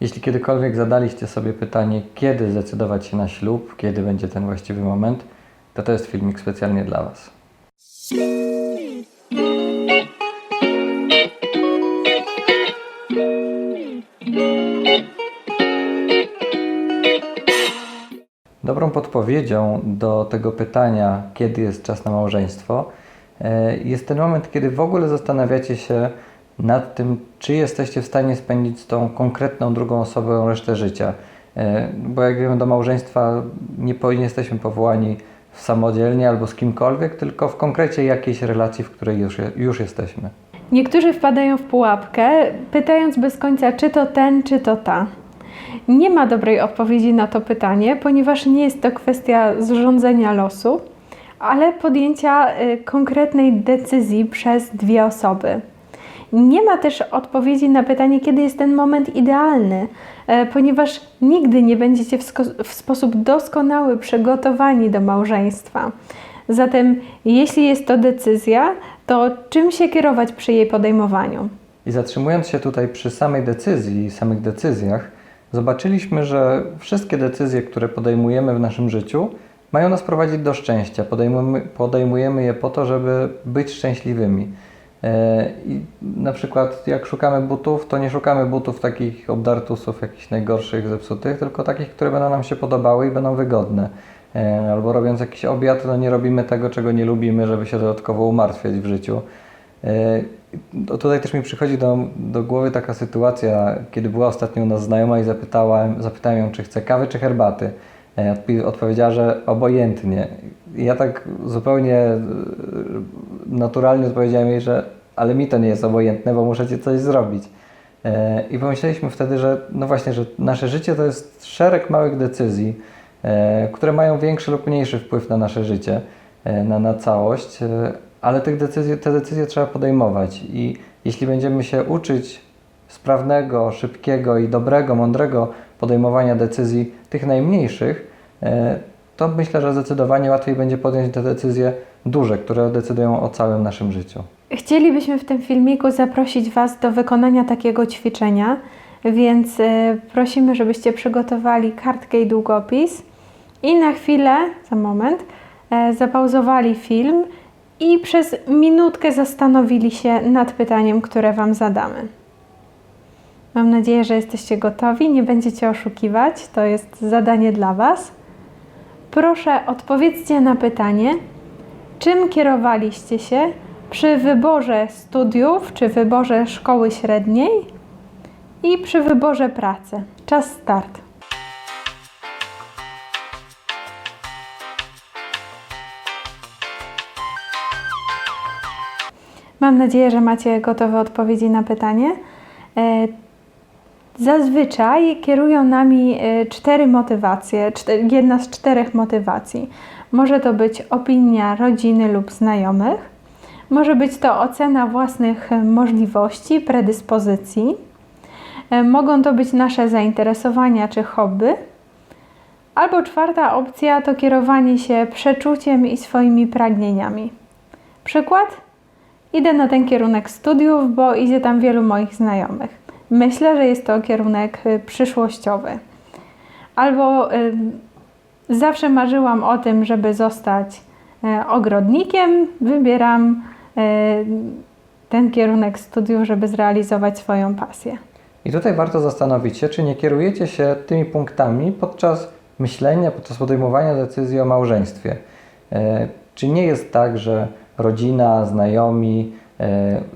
Jeśli kiedykolwiek zadaliście sobie pytanie, kiedy zdecydować się na ślub, kiedy będzie ten właściwy moment, to to jest filmik specjalnie dla Was. Dobrą podpowiedzią do tego pytania, kiedy jest czas na małżeństwo, e, jest ten moment, kiedy w ogóle zastanawiacie się nad tym, czy jesteście w stanie spędzić z tą konkretną drugą osobą resztę życia. E, Bo jak wiemy, do małżeństwa nie, jesteśmy powołani samodzielnie albo z kimkolwiek, tylko w konkrecie jakiejś relacji, w której już, już jesteśmy. Niektórzy wpadają w pułapkę, pytając bez końca, czy to ten, czy to ta. Nie ma dobrej odpowiedzi na to pytanie, ponieważ nie jest to kwestia zrządzenia losu, ale podjęcia y, konkretnej decyzji przez dwie osoby. Nie ma też odpowiedzi na pytanie, kiedy jest ten moment idealny, e, ponieważ nigdy nie będziecie w, w sposób doskonały przygotowani do małżeństwa. Zatem, jeśli jest to decyzja, to czym się kierować przy jej podejmowaniu? I zatrzymując się tutaj przy samej decyzji i samych decyzjach, zobaczyliśmy, że wszystkie decyzje, które podejmujemy w naszym życiu, mają nas prowadzić do szczęścia. Podejmujemy, podejmujemy je po to, żeby być szczęśliwymi. E, I na przykład jak szukamy butów, to nie szukamy butów takich obdartusów, jakichś najgorszych, zepsutych, tylko takich, które będą nam się podobały i będą wygodne. E, Albo robiąc jakiś obiad, to nie robimy tego, czego nie lubimy, żeby się dodatkowo umartwiać w życiu. E, tutaj też mi przychodzi do, do głowy taka sytuacja, kiedy była ostatnio u nas znajoma i zapytałem, zapytałem ją, czy chce kawy, czy herbaty. Odpowiedziała, że obojętnie. Ja tak zupełnie e, naturalnie odpowiedziałem jej, że ale mi to nie jest obojętne, bo muszę ci coś zrobić. E, I pomyśleliśmy wtedy, że no właśnie, że nasze życie to jest szereg małych decyzji, e, które mają większy lub mniejszy wpływ na nasze życie, na, na całość, ale tych decyzji, te decyzje trzeba podejmować i jeśli będziemy się uczyć sprawnego, szybkiego i dobrego, mądrego podejmowania decyzji tych najmniejszych, to myślę, że zdecydowanie łatwiej będzie podjąć te decyzje duże, które decydują o całym naszym życiu. Chcielibyśmy w tym filmiku zaprosić Was do wykonania takiego ćwiczenia, więc e, prosimy, żebyście przygotowali kartkę i długopis i na chwilę, za moment, e, zapauzowali film i przez minutkę zastanowili się nad pytaniem, które Wam zadamy. Mam nadzieję, że jesteście gotowi, nie będziecie oszukiwać, to jest zadanie dla Was. Proszę odpowiedzcie na pytanie, czym kierowaliście się przy wyborze studiów czy wyborze szkoły średniej i przy wyborze pracy. Czas start. Mam nadzieję, że macie gotowe odpowiedzi na pytanie. Zazwyczaj kierują nami e, cztery motywacje, jedna z czterech motywacji. Może to być opinia rodziny lub znajomych, może być to ocena własnych możliwości, predyspozycji, E, mogą to być nasze zainteresowania czy hobby, albo czwarta opcja to kierowanie się przeczuciem i swoimi pragnieniami. Przykład? Idę na ten kierunek studiów, bo idzie tam wielu moich znajomych. Myślę, że jest to kierunek y, przyszłościowy. Albo y, zawsze marzyłam o tym, żeby zostać y, ogrodnikiem. Wybieram ten kierunek studiów, żeby zrealizować swoją pasję. I tutaj warto zastanowić się, czy nie kierujecie się tymi punktami podczas myślenia, podczas podejmowania decyzji o małżeństwie. Czy nie jest tak, że rodzina, znajomi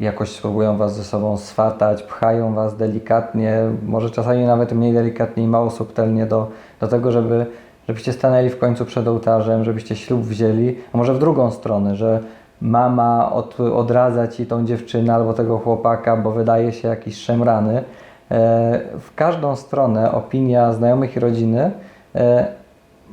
jakoś spróbują Was ze sobą swatać, pchają Was delikatnie, może czasami nawet mniej delikatnie i mało subtelnie do, do tego, żeby, żebyście stanęli w końcu przed ołtarzem, żebyście ślub wzięli, a może w drugą stronę, że mama od, odradza Ci tą dziewczynę albo tego chłopaka, bo wydaje się jakiś szemrany. E, W każdą stronę opinia znajomych i rodziny e,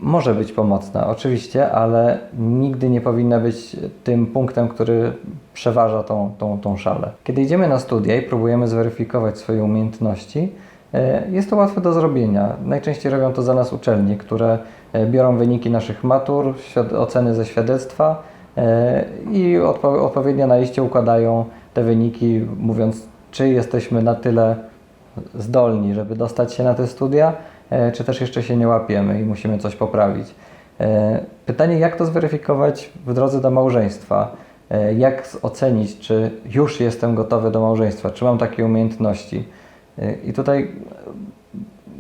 może być pomocna, oczywiście, ale nigdy nie powinna być tym punktem, który przeważa tą, tą, tą szalę. Kiedy idziemy na studia i próbujemy zweryfikować swoje umiejętności, e, jest to łatwe do zrobienia. Najczęściej robią to za nas uczelnie, które e, biorą wyniki naszych matur, oceny ze świadectwa e, i odpo- odpowiednio na liście układają te wyniki, mówiąc, czy jesteśmy na tyle zdolni, żeby dostać się na te studia, czy też jeszcze się nie łapiemy i musimy coś poprawić. E, Pytanie, jak to zweryfikować w drodze do małżeństwa? E, Jak ocenić, czy już jestem gotowy do małżeństwa, czy mam takie umiejętności? E, I tutaj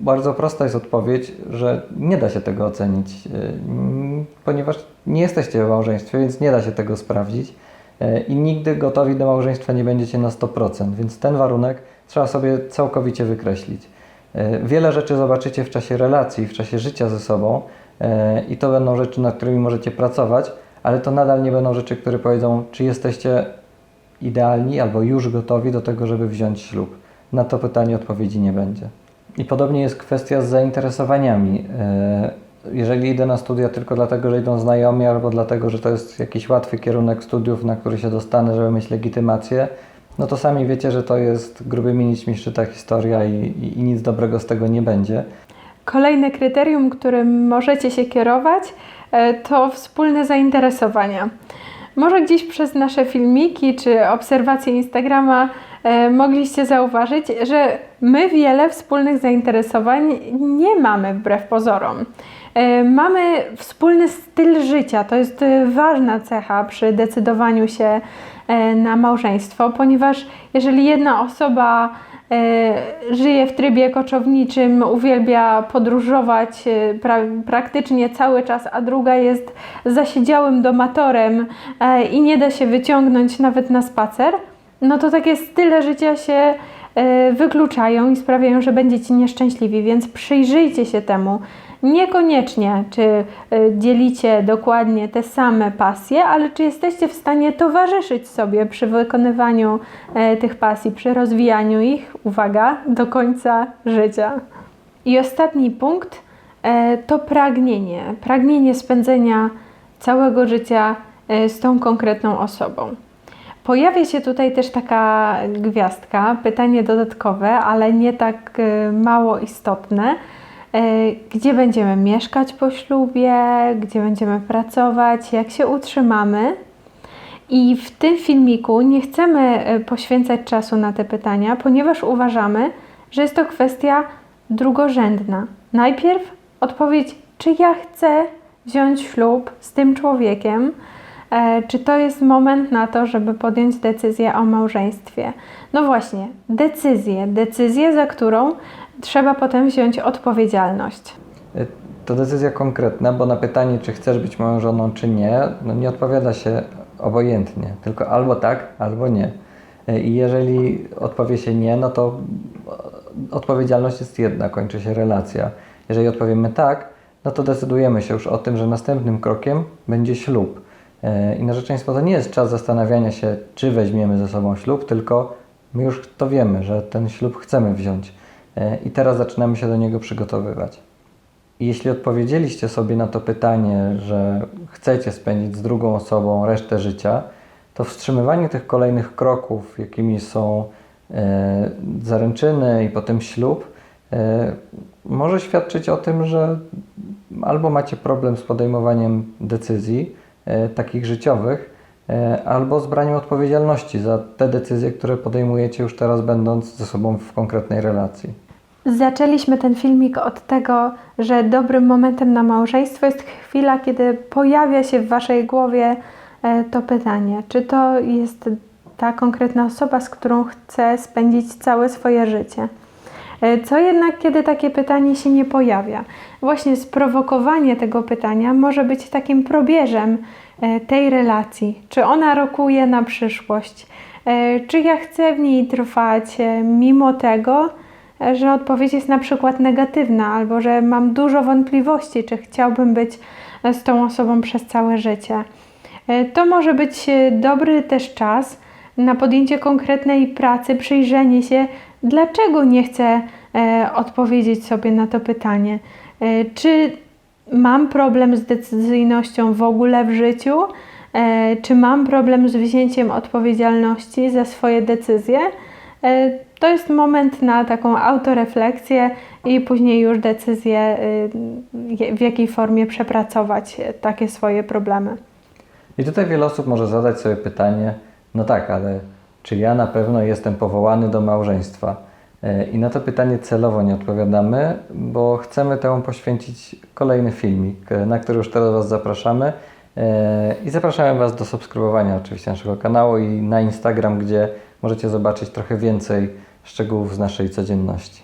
bardzo prosta jest odpowiedź, że nie da się tego ocenić, e, ponieważ nie jesteście w małżeństwie, więc nie da się tego sprawdzić e, i nigdy gotowi do małżeństwa nie będziecie na 100%, więc ten warunek trzeba sobie całkowicie wykreślić. E, Wiele rzeczy zobaczycie w czasie relacji, w czasie życia ze sobą e, i to będą rzeczy, nad którymi możecie pracować, ale to nadal nie będą rzeczy, które powiedzą, czy jesteście idealni albo już gotowi do tego, żeby wziąć ślub. Na to pytanie odpowiedzi nie będzie. I podobnie jest kwestia z zainteresowaniami. E, Jeżeli idę na studia tylko dlatego, że idą znajomi, albo dlatego, że to jest jakiś łatwy kierunek studiów, na który się dostanę, żeby mieć legitymację, no to sami wiecie, że to jest grubymi nićmi szyta historia i, i, i nic dobrego z tego nie będzie. Kolejne kryterium, którym możecie się kierować, e, to wspólne zainteresowania. Może gdzieś przez nasze filmiki czy obserwacje Instagrama e, mogliście zauważyć, że my wiele wspólnych zainteresowań nie mamy wbrew pozorom. E, Mamy wspólny styl życia, to jest e, ważna cecha przy decydowaniu się e, na małżeństwo, ponieważ jeżeli jedna osoba żyje w trybie koczowniczym, uwielbia podróżować pra, praktycznie cały czas, a druga jest zasiedziałym domatorem i nie da się wyciągnąć nawet na spacer, no to takie style życia się wykluczają i sprawiają, że będziecie nieszczęśliwi, więc przyjrzyjcie się temu. Niekoniecznie, czy e, dzielicie dokładnie te same pasje, ale czy jesteście w stanie towarzyszyć sobie przy wykonywaniu e, tych pasji, przy rozwijaniu ich, uwaga, do końca życia. I ostatni punkt e, to pragnienie. Pragnienie spędzenia całego życia z tą konkretną osobą. Pojawia się tutaj też taka gwiazdka, pytanie dodatkowe, ale nie tak mało istotne. E, Gdzie będziemy mieszkać po ślubie, gdzie będziemy pracować, jak się utrzymamy. I w tym filmiku nie chcemy e, poświęcać czasu na te pytania, ponieważ uważamy, że jest to kwestia drugorzędna. Najpierw odpowiedź, czy ja chcę wziąć ślub z tym człowiekiem, czy to jest moment na to, żeby podjąć decyzję o małżeństwie. No właśnie, decyzję, decyzję, za którą trzeba potem wziąć odpowiedzialność. E, To decyzja konkretna, bo na pytanie, czy chcesz być moją żoną, czy nie, no nie odpowiada się obojętnie, tylko albo tak, albo nie. E, I jeżeli odpowie się nie, no to e, odpowiedzialność jest jedna, kończy się relacja. Jeżeli odpowiemy tak, no to decydujemy się już o tym, że następnym krokiem będzie ślub. E, I narzeczeństwo to nie jest czas zastanawiania się, czy weźmiemy ze sobą ślub, tylko my już to wiemy, że ten ślub chcemy wziąć. E, I teraz zaczynamy się do niego przygotowywać. I Jeśli odpowiedzieliście sobie na to pytanie, że chcecie spędzić z drugą osobą resztę życia, to wstrzymywanie tych kolejnych kroków, jakimi są e, zaręczyny i potem ślub, może świadczyć o tym, że albo macie problem z podejmowaniem decyzji takich życiowych, e, albo z braniem odpowiedzialności za te decyzje, które podejmujecie już teraz, będąc ze sobą w konkretnej relacji. Zaczęliśmy ten filmik od tego, że dobrym momentem na małżeństwo jest chwila, kiedy pojawia się w Waszej głowie e, to pytanie, czy to jest ta konkretna osoba, z którą chcę spędzić całe swoje życie. E, Co jednak, kiedy takie pytanie się nie pojawia? Właśnie sprowokowanie tego pytania może być takim probierzem e, tej relacji. Czy ona rokuje na przyszłość? E, Czy ja chcę w niej trwać mimo tego, że odpowiedź jest na przykład negatywna, albo że mam dużo wątpliwości, czy chciałbym być z tą osobą przez całe życie. To może być dobry też czas na podjęcie konkretnej pracy, przyjrzenie się, dlaczego nie chcę e, odpowiedzieć sobie na to pytanie. E, Czy mam problem z decyzyjnością w ogóle w życiu? E, Czy mam problem z wzięciem odpowiedzialności za swoje decyzje? E, To jest moment na taką autorefleksję i później już decyzję, je- w jakiej formie przepracować e, takie swoje problemy. I tutaj wiele osób może zadać sobie pytanie, no tak, ale czy ja na pewno jestem powołany do małżeństwa? E, I na to pytanie celowo nie odpowiadamy, bo chcemy temu poświęcić kolejny filmik, e, na który już teraz Was zapraszamy. E, I zapraszamy Was do subskrybowania oczywiście naszego kanału i na Instagram, gdzie możecie zobaczyć trochę więcej szczegółów z naszej codzienności.